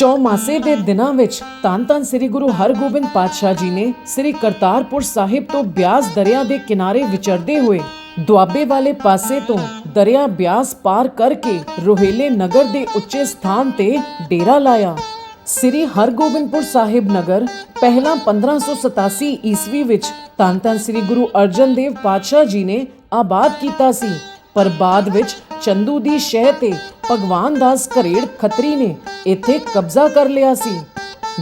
ਚੌਮਾਸੇ ਦੇ ਦਿਨਾਂ ਵਿੱਚ ਧੰਨ ਧੰਨ ਸ੍ਰੀ ਗੁਰੂ ਹਰਗੋਬਿੰਦ ਪਾਤਸ਼ਾਹ ਜੀ ਨੇ ਸ੍ਰੀ ਕਰਤਾਰਪੁਰ ਸਾਹਿਬ ਤੋਂ ਬਿਆਸ ਦਰਿਆ ਦੇ ਕਿਨਾਰੇ ਵਿਚਰਦੇ ਹੋਏ ਦੁਆਬੇ ਵਾਲੇ ਪਾਸੇ ਤੋਂ ਦਰਿਆ ਬਿਆਸ ਪਾਰ ਕਰਕੇ ਰੋਹਿਲੇ ਨਗਰ ਦੇ ਉੱਚੇ ਸਥਾਨ ਤੇ ਡੇਰਾ ਲਾਇਆ। ਸ੍ਰੀ ਹਰਗੋਬਿੰਦਪੁਰ ਸਾਹਿਬ ਨਗਰ ਪਹਿਲਾਂ 1587 ਈਸਵੀ ਵਿੱਚ ਧੰਨ ਧੰਨ ਸ੍ਰੀ ਗੁਰੂ ਅਰਜਨ ਦੇਵ ਪਾਤਸ਼ਾਹ ਜੀ ਨੇ ਆਬਾਦ ਕੀਤਾ ਸੀ, ਪਰ ਬਾਅਦ ਵਿੱਚ ਚੰਦੂ ਦੀ ਸ਼ਹਿ ਤੇ ਭਗਵਾਨ ਦਾਸ ਘਰੇੜ ਖੱਤਰੀ ਨੇ ਇੱਥੇ ਕਬਜ਼ਾ ਕਰ ਲਿਆ ਸੀ।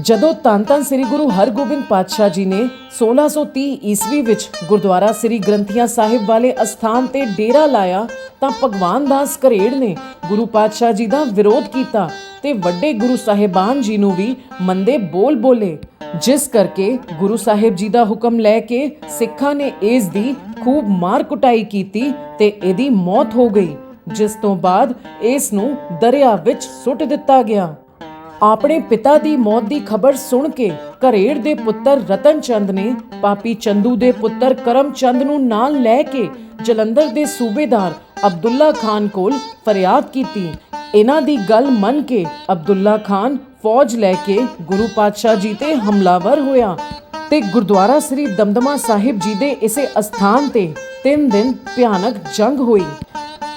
ਜਦੋਂ ਧੰਨ ਸ੍ਰੀ ਗੁਰੂ ਹਰਗੋਬਿੰਦ ਪਾਤਸ਼ਾਹ ਜੀ ਨੇ 1630 ਈਸਵੀ ਵਿੱਚ ਗੁਰਦੁਆਰਾ ਸ੍ਰੀ ਗ੍ਰੰਥੀਆਂ ਸਾਹਿਬ ਵਾਲੇ ਅਸਥਾਨ ਤੇ ਡੇਰਾ ਲਾਇਆ, ਤਾਂ ਭਗਵਾਨ ਦਾਸ ਘਰੇੜ ਨੇ ਗੁਰੂ ਪਾਤਸ਼ਾਹ ਜੀ ਦਾ ਵਿਰੋਧ ਕੀਤਾ ਤੇ ਵੱਡੇ ਗੁਰੂ ਸਾਹਿਬਾਨ ਜੀ ਨੂੰ ਵੀ ਮੰਦੇ ਬੋਲ ਬੋਲੇ। ਜਿਸ ਕਰਕੇ ਗੁਰੂ ਸਾਹਿਬ ਜੀ ਦਾ ਹੁਕਮ ਲੈ ਕੇ ਸਿੱਖਾਂ ਨੇ ਇਸ ਦੀ ਖੂਬ ਮਾਰ ਕੁਟਾਈ ਕੀਤੀ ਤੇ ਇਹਦੀ ਮੌਤ ਹੋ ਗਈ। ਜਿਸ ਤੋਂ ਬਾਅਦ ਇਸ ਨੂੰ ਦਰਿਆ ਵਿੱਚ ਸੁੱਟ ਦਿੱਤਾ ਗਿਆ। ਆਪਣੇ ਪਿਤਾ ਦੀ ਮੌਤ ਦੀ ਖਬਰ ਸੁਣ ਕੇ ਘਰੇੜ ਦੇ ਪੁੱਤਰ ਰਤਨ ਚੰਦ ਨੇ ਪਾਪੀ ਚੰਦੂ ਦੇ ਪੁੱਤਰ ਕਰਮ ਚੰਦ ਨੂੰ ਨਾਲ ਲੈ ਕੇ ਜਲੰਧਰ ਦੇ ਸੂਬੇਦਾਰ ਅਬਦੁੱਲਾ ਖਾਨ ਕੋਲ ਫਰਿਆਦ ਕੀਤੀ। ਇਹਨਾਂ ਦੀ ਗੱਲ ਮੰਨ ਕੇ ਅਬਦੁੱਲਾ ਖਾਨ ਫੌਜ ਲੈ ਕੇ ਗੁਰੂ ਪਾਤਸ਼ਾਹ ਜੀ ਤੇ ਹਮਲਾਵਰ ਹੋਇਆ ਤੇ ਗੁਰਦੁਆਰਾ ਸ੍ਰੀ ਦਮਦਮਾ ਸਾਹਿਬ ਜੀ ਦੇ ਇਸੇ ਅਸਥਾਨ ਤੇ 3 ਦਿਨ ਭਿਆਨਕ ਜੰਗ ਹੋਈ।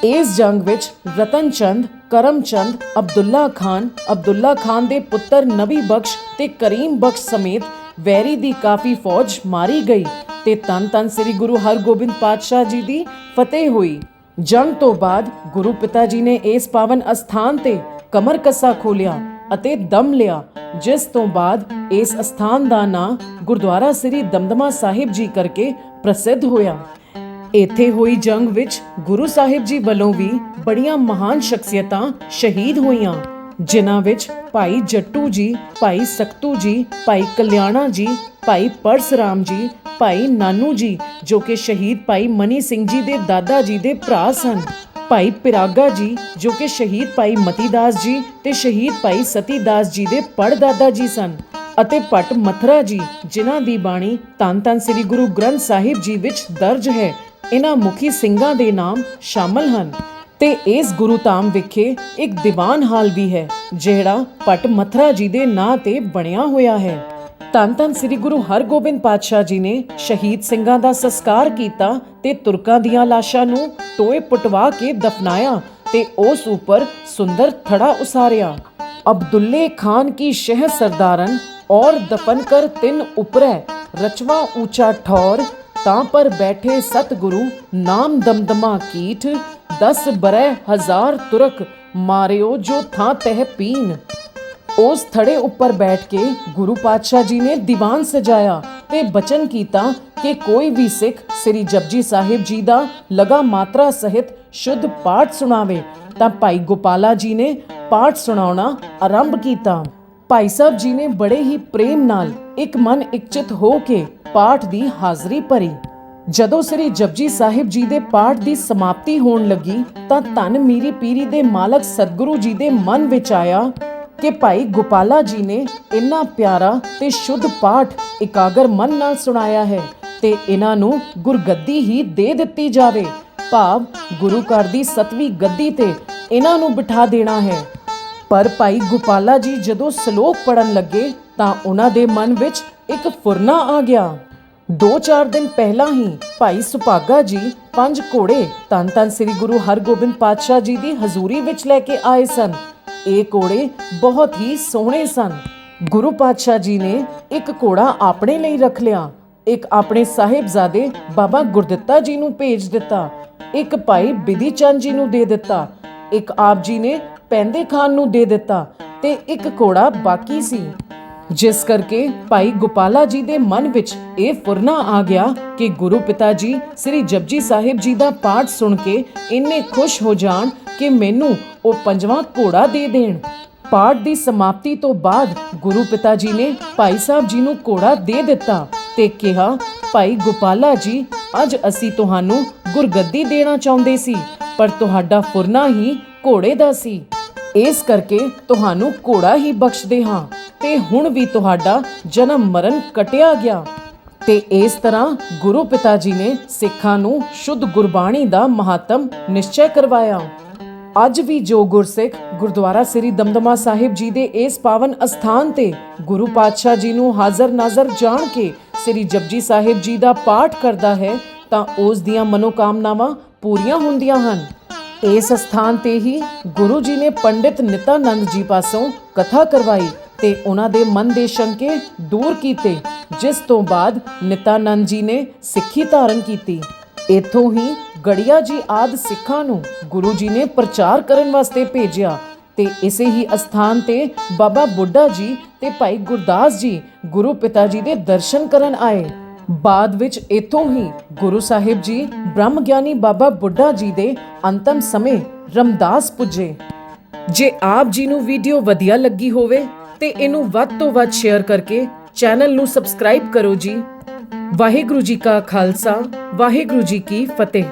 ਇਸ ਜੰਗ ਵਿੱਚ ਰਤਨ ਚੰਦ, ਕਰਮ ਚੰਦ, ਅਬਦੁੱਲਾ ਖਾਨ ਅਬਦੁੱਲਾ ਖਾਨ ਦੇ ਪੁੱਤਰ ਨਬੀ ਬਖਸ਼ ਤੇ ਕਰੀਮ ਬਖਸ਼ ਸਮੇਤ ਵੈਰੀ ਦੀ ਕਾਫੀ ਫੌਜ ਮਾਰੀ ਗਈ ਤੇ ਤਨ ਤਨ ਸ੍ਰੀ ਗੁਰੂ ਹਰਗੋਬਿੰਦ ਪਾਤਸ਼ਾਹ ਜੀ ਦੀ ਫਤਿਹ ਹੋਈ। ਜੰਗ ਤੋਂ ਬਾਅਦ ਗੁਰੂ ਪਿਤਾ ਜੀ ਨੇ ਇਸ ਪਾਵਨ ਅਸਥਾਨ ਤੇ ਕਮਰ ਕੱਸਾ ਖੋਲਿਆ ਅਤੇ ਦਮ ਲਿਆ, ਜਿਸ ਤੋਂ ਬਾਅਦ ਇਸ ਅਸਥਾਨ ਦਾ ਨਾਂ ਗੁਰਦੁਆਰਾ ਸ੍ਰੀ ਦਮਦਮਾ ਸਾਹਿਬ ਜੀ ਕਰਕੇ ਪ੍ਰਸਿੱਧ ਹੋਇਆ। ਇੱਥੇ ਹੋਈ ਜੰਗ ਵਿੱਚ ਗੁਰੂ ਸਾਹਿਬ ਜੀ ਵੱਲੋਂ ਵੀ ਬੜੀਆਂ ਮਹਾਨ ਸ਼ਖਸੀਅਤਾਂ ਸ਼ਹੀਦ ਹੋਈਆਂ, ਜਿਨ੍ਹਾਂ ਵਿੱਚ ਭਾਈ ਜੱਟੂ ਜੀ, ਭਾਈ ਸਖਤੂ ਜੀ, ਭਾਈ ਕਲਿਆਣਾ ਜੀ, ਭਾਈ ਪਰਸਰਾਮ ਜੀ, ਭਾਈ ਨਾਨੂ ਜੀ, ਜੋ ਕਿ ਸ਼ਹੀਦ ਭਾਈ ਮਨੀ ਸਿੰਘ ਜੀ ਦੇ ਦਾਦਾ ਜੀ ਦੇ ਭਰਾ ਸਨ, ਭਾਈ ਪਿਰਾਗਾ ਜੀ, ਜੋ ਕਿ ਸ਼ਹੀਦ ਭਾਈ ਮਤੀਦਾਸ ਜੀ ਤੇ ਸ਼ਹੀਦ ਭਾਈ ਸਤੀਦਾਸ ਜੀ ਦੇ ਪੜਦਾਦਾ ਜੀ ਸਨ ਅਤੇ ਭੱਟ ਮਥਰਾ ਜੀ, ਜਿਨ੍ਹਾਂ ਦੀ ਬਾਣੀ ਧੰਨ ਧੰਨ ਸ੍ਰੀ ਗੁਰੂ ਗ੍ਰੰਥ ਸਾਹਿਬ ਜੀ ਵਿੱਚ ਦਰਜ ਹੈ ਇਹਨਾਂ ਮੁਖੀ ਸਿੰਘਾਂ ਦੇ ਨਾਮ ਸ਼ਾਮਲ ਹਨ ਤੇ ਇਸ ਗੁਰੂ ਧਾਮ ਵਿਖੇ ਇੱਕ ਦੀਵਾਨ ਹਾਲ ਵੀ ਹੈ, ਜਿਹੜਾ ਪਟ ਮਥਰਾ ਜੀ ਦੇ ਨਾਂ ਤੇ ਬਣਿਆ ਹੋਇਆ ਹੈ। ਤਨ ਤਨ ਸ੍ਰੀ ਗੁਰੂ ਹਰਗੋਬਿੰਦ ਪਾਤਸ਼ਾਹ ਜੀ ਨੇ ਸ਼ਹੀਦ ਸਿੰਘਾਂ ਦਾ ਸੰਸਕਾਰ ਕੀਤਾ ਤੇ ਤੁਰਕਾਂ ਦੀਆਂ ਲਾਸ਼ਾਂ ਨੂੰ ਟੋਏ ਪਟਵਾ ਕੇ ਦਫਨਾਇਆ ਤੇ ਉਸ ਉੱਪਰ ਸੁੰਦਰ ਥੜਾ ਉਸਾਰਿਆ। ਅਬਦੁੱਲੇ ਖਾਨ ਕੀ ਸ਼ਹਿ ਸਰਦਾਰਨ ਔਰ ਦਫਨ ਕਰ ਤਿੰਨ ਉਪਰੇ, ਰਚਵਾ ਉੱਚਾ ਠੌਰ ਤਾਂ ਪਰ ਬੈਠੇ ਸਤਗੁਰੂ ਨਾਮ ਦਮਦਮਾ ਕੀਠ, ਦਸ ਬਰੈ ਹਜ਼ਾਰ ਤੁਰਕ ਮਾਰਿਓ ਜੋ ਥਾਂ ਤਹਿ ਪੀਨ ਉਸ ਥੜੇ ਉੱਪਰ ਬੈਠ ਕੇ ਗੁਰੂ ਪਾਤਸ਼ਾਹ ਜੀ ਨੇ ਦੀਵਾਨ ਸਜਾਇਆ ਤੇ ਬਚਨ ਕੀਤਾ ਕਿ ਕੋਈ ਵੀ ਸਿੱਖ ਸ੍ਰੀ ਜਪਜੀ ਸਾਹਿਬ ਜੀ ਦਾ ਲਗਾ ਮਾਤਰਾ ਸਹਿਤ ਸ਼ੁੱਧ ਪਾਠ ਸੁਣਾਵੇ, ਤਾਂ ਭਾਈ ਗੋਪਾਲਾ ਜੀ ਨੇ ਪਾਠ ਸੁਣਾਉਣਾ ਆਰੰਭ ਕੀਤਾ। ਭਾਈ ਸਾਹਿਬ ਜੀ ਨੇ ਬੜੇ ਹੀ ਪ੍ਰੇਮ ਨਾਲ ਇੱਕ ਮਨ ਇਕਚਿਤ ਹੋ ਕੇ ਪਾਠ ਦੀ ਹਾਜ਼ਰੀ ਭਰੀ। ਜਦੋਂ ਸ੍ਰੀ ਜਪਜੀ ਸਾਹਿਬ ਜੀ ਦੇ ਪਾਠ ਦੀ ਸਮਾਪਤੀ ਹੋਣ ਲੱਗੀ ਤਾਂ ਧੰਨ ਮੀਰੀ ਪੀਰੀ ਦੇ ਮਾਲਕ ਸਤਿਗੁਰੂ ਜੀ ਦੇ ਮਨ ਵਿੱਚ ਆਇਆ ਕਿ ਭਾਈ ਗੋਪਾਲਾ ਜੀ ਨੇ ਇੰਨਾ ਪਿਆਰਾ ਤੇ ਸ਼ੁੱਧ ਪਾਠ ਇਕਾਗਰ ਮਨ ਨਾਲ ਸੁਣਾਇਆ ਹੈ ਤੇ ਇਹਨਾਂ ਨੂੰ ਗੁਰਗੱਦੀ ਹੀ ਦੇ ਦਿੱਤੀ ਜਾਵੇ। ਭਾਵ ਗੁਰੂ ਘਰ ਦੀ ਸਤਵੀਂ ਗੱਦੀ ਤੇ ਇਹਨਾਂ ਨੂੰ ਬਿਠਾ ਦੇਣਾ ਹੈ। ਪਰ ਭਾਈ ਗੋਪਾਲਾ ਜੀ ਜਦੋਂ ਸ਼ਲੋਕ ਪੜਨ ਲੱਗੇ ਤਾਂ ਉਹਨਾਂ ਦੇ ਮਨ ਵਿੱਚ ਇੱਕ ਫੁਰਨਾ ਆ ਗਿਆ। ਦੋ ਚਾਰ ਦਿਨ ਪਹਿਲਾਂ ਹੀ ਭਾਈ ਸੁਭਾਗਾ ਜੀ ਪੰਜ ਘੋੜੇ ਤਨ ਤਨ ਸ੍ਰੀ ਗੁਰੂ ਹਰਗੋਬਿੰਦ ਪਾਤਸ਼ਾਹ ਜੀ ਦੀ ਹਜ਼ੂਰੀ ਵਿੱਚ ਲੈ ਕੇ ਆਏ ਸਨ। ਇਹ ਘੋੜੇ ਬਹੁਤ ਹੀ ਸੋਹਣੇ ਸਨ। ਗੁਰੂ ਪਾਤਸ਼ਾਹ ਜੀ ਨੇ ਇੱਕ ਘੋੜਾ ਆਪਣੇ ਲਈ ਰੱਖ ਲਿਆ। ਇੱਕ ਆਪਣੇ ਸਾਹਿਬਜ਼ਾਦੇ ਬਾਬਾ ਗੁਰਦਿੱਤਾ ਜੀ ਨੂੰ ਭੇਜ ਦਿੱਤਾ। ਇੱਕ ਭਾਈ ਬਿਧੀ ਚੰਦ ਜੀ ਨੂੰ ਦੇ ਦਿੱਤਾ। ਇੱਕ ਆਪ ਜੀ ਨੇ ਪੈਂਦੇ ਖਾਨ ਨੂੰ ਦੇ ਦਿੱਤਾ ਤੇ ਇੱਕ ਘੋੜਾ ਬਾਕੀ ਸੀ। ਜਿਸ ਕਰਕੇ ਭਾਈ ਗੋਪਾਲਾ ਜੀ ਦੇ ਮਨ ਵਿੱਚ ਇਹ ਫੁਰਨਾ ਆ ਗਿਆ ਕਿ ਗੁਰੂ ਪਿਤਾ ਜੀ, ਸ੍ਰੀ ਜਪਜੀ ਸਾਹਿਬ ਜੀ ਦਾ ਪਾਠ ਸੁਣ ਕੇ ਇੰਨੇ ਖੁਸ਼ ਹੋ ਜਾਣ ਕਿ ਮੈਨੂੰ ਉਹ ਪੰਜਵਾਂ ਘੋੜਾ ਦੇ ਦੇਣ। ਪਾਠ ਦੀ ਸਮਾਪਤੀ ਤੋਂ ਬਾਅਦ ਗੁਰੂ ਪਿਤਾ ਜੀ ਨੇ ਭਾਈ ਸਾਹਿਬ ਜੀ ਨੂੰ ਘੋੜਾ ਦੇ ਦਿੱਤਾ ਤੇ ਕਿਹਾ, ਭਾਈ ਗੋਪਾਲਾ ਜੀ, ਅੱਜ ਅਸੀਂ ਤੁਹਾਨੂੰ ਗੁਰਗੱਦੀ ਦੇਣਾ ਚਾਹੁੰਦੇ ਸੀ, ਪਰ ਤੁਹਾਡਾ ਫੁਰਨਾ ਹੀ ਘੋੜੇ ਦਾ ਸੀ। ਇਸ ਕਰਕੇ ਤੁਹਾਨੂੰ ਘੋੜਾ ਹੀ ਬਖਸ਼ਦੇ ਹਾਂ ਤੇ ਹੁਣ ਵੀ ਤੁਹਾਡਾ ਜਨਮ ਮਰਨ ਕਟਿਆ ਗਿਆ। ਤੇ ਇਸ ਤਰ੍ਹਾਂ ਗੁਰੂ ਪਿਤਾ ਜੀ ਨੇ ਸਿੱਖਾਂ ਨੂੰ ਸ਼ੁੱਧ ਗੁਰਬਾਣੀ ਦਾ ਮਹੱਤਮ ਨਿਸ਼ਚੈ ਕਰਵਾਇਆ। ਅੱਜ ਵੀ ਜੋ ਗੁਰਸਿੱਖ ਗੁਰਦੁਆਰਾ ਸ੍ਰੀ ਦਮਦਮਾ ਸਾਹਿਬ ਜੀ ਦੇ ਇਸ ਪਾਵਨ ਅਸਥਾਨ ਤੇ ਗੁਰੂ ਪਾਤਸ਼ਾਹ ਜੀ ਨੂੰ ਹਾਜ਼ਰ ਨਾਜ਼ਰ ਜਾਣ ਕੇ ਸ੍ਰੀ ਜਪਜੀ ਸਾਹਿਬ ਜੀ ਦਾ ਪਾਠ ਕਰਦਾ ਹੈ, ਤਾਂ ਉਸ ਦੀਆਂ ਮਨੋਕਾਮਨਾਵਾਂ ਪੂਰੀਆਂ ਹੁੰਦੀਆਂ ਹਨ। ਇਸ ਸਥਾਨ ਤੇ ਹੀ ਗੁਰੂ ਜੀ ਨੇ ਪੰਡਿਤ ਨਿਤਾਨੰਦ ਜੀ ਪਾਸੋਂ ਕਥਾ ਕਰਵਾਈ ਤੇ ਉਹਨਾਂ ਦੇ ਮਨ ਦੇ ਸ਼ੰਕੇ ਦੂਰ ਕੀਤੇ, ਜਿਸ ਤੋਂ ਬਾਅਦ ਨਿਤਾਨੰਦ ਜੀ ਨੇ ਸਿੱਖੀ ਧਾਰਨ ਕੀਤੀ। ਇੱਥੋਂ ਹੀ ਗੜੀਆ ਜੀ ਆਦ ਸਿੱਖਾਂ ਨੂੰ ਗੁਰੂ ਜੀ ਨੇ ਪ੍ਰਚਾਰ ਕਰਨ ਵਾਸਤੇ ਭੇਜਿਆ ਤੇ ਇਸੇ ਹੀ ਅਸਥਾਨ ਤੇ ਬਾਬਾ ਬੁੱਢਾ ਜੀ ਤੇ ਭਾਈ ਗੁਰਦਾਸ ਜੀ ਗੁਰੂ ਪਿਤਾ ਜੀ ਦੇ ਦਰਸ਼ਨ ਕਰਨ ਆਏ। ਬਾਅਦ ਵਿੱਚ ਇੱਥੋਂ ਹੀ ਗੁਰੂ ਸਾਹਿਬ ਜੀ ਬ੍ਰਹਮ ਗਿਆਨੀ ਬਾਬਾ ਬੁੱਢਾ ਜੀ ਦੇ ਅੰਤਮ ਸਮੇਂ ਰਮਦਾਸ ਪੁੱਜੇ। ਜੇ ਆਪ ਜੀ ਨੂੰ ਵੀਡੀਓ ਵਧੀਆ ਲੱਗੀ ਹੋਵੇ ਤੇ ਇਹਨੂੰ ਵੱਧ ਤੋਂ ਵੱਧ ਸ਼ੇਅਰ ਕਰਕੇ ਚੈਨਲ ਨੂੰ ਸਬਸਕ੍ਰਾਈਬ ਕਰੋ ਜੀ। ਵਾਹਿਗੁਰੂ ਜੀ ਕਾ ਖਾਲਸਾ, ਵਾਹਿਗੁਰੂ ਜੀ ਕੀ ਫਤਿਹ।